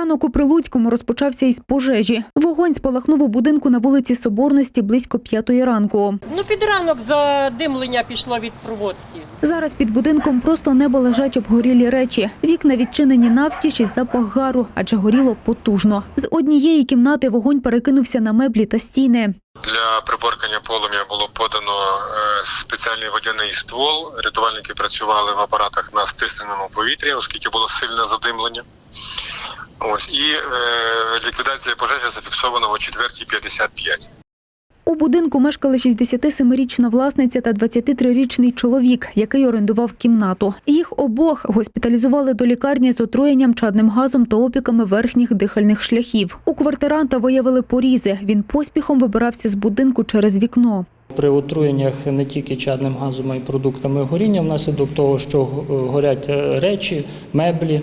Ранок у Прилуцькому розпочався із пожежі. Вогонь спалахнув у будинку на вулиці Соборності близько п'ятої ранку. Ну, під ранок задимлення пішло від проводки. Зараз під будинком просто неба лежать обгорілі речі. Вікна відчинені навстіж із запах гару, адже горіло потужно. З однієї кімнати вогонь перекинувся на меблі та стіни. Для приборкання полум'я було подано е, спеціальний водяний ствол. Рятувальники працювали в апаратах на стисненому повітрі, оскільки було сильне задимлення. Ось і е, ліквідація пожежі зафіксована о 4.55. У будинку мешкали 67-річна власниця та 23-річний чоловік, який орендував кімнату. Їх обох госпіталізували до лікарні з отруєнням чадним газом та опіками верхніх дихальних шляхів. У квартиранта виявили порізи. Він поспіхом вибирався з будинку через вікно. При отруєннях не тільки чадним газом, а й продуктами горіння, внаслідок того, що е, горять е, речі, меблі,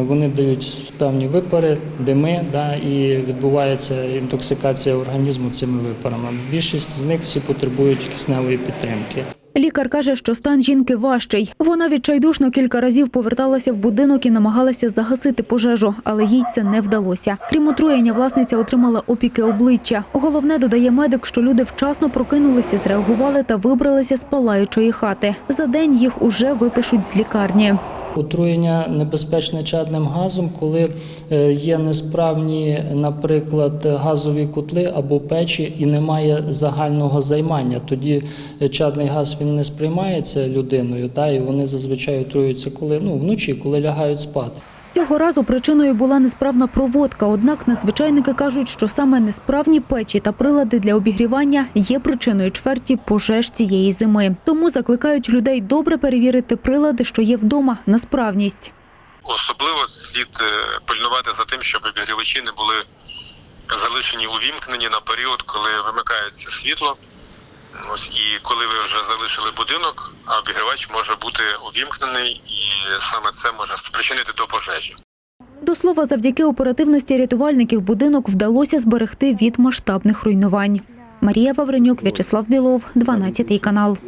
вони дають певні випари, дими, да, і відбувається інтоксикація організму цими випарами. Більшість з них всі потребують кисневої підтримки. Лікар каже, що стан жінки важчий. Вона відчайдушно кілька разів поверталася в будинок і намагалася загасити пожежу, але їй це не вдалося. Крім отруєння, власниця отримала опіки обличчя. Головне, додає медик, що люди вчасно прокинулися, зреагували та вибралися з палаючої хати. За день їх уже випишуть з лікарні. Отруєння небезпечне чадним газом, коли е, є несправні, наприклад, газові котли або печі і немає загального займання. Тоді е, чадний газ він не сприймається людиною, та, і вони зазвичай отруються коли ну, вночі, коли лягають спати. Цього разу причиною була несправна проводка. Однак надзвичайники кажуть, що саме несправні печі та прилади для обігрівання є причиною чверті пожеж цієї зими. Тому закликають людей добре перевірити прилади, що є вдома, на справність. Особливо слід е, пильнувати за тим, щоб обігрівачі не були залишені увімкнені на період, коли вимикається світло. Ось і коли ви вже залишили будинок, а обігрівач може бути увімкнений, саме це може спричинити до пожежі. До слова, завдяки оперативності рятувальників будинок вдалося зберегти від масштабних руйнувань. Марія Вавренюк, В'ячеслав Білов, 12 канал.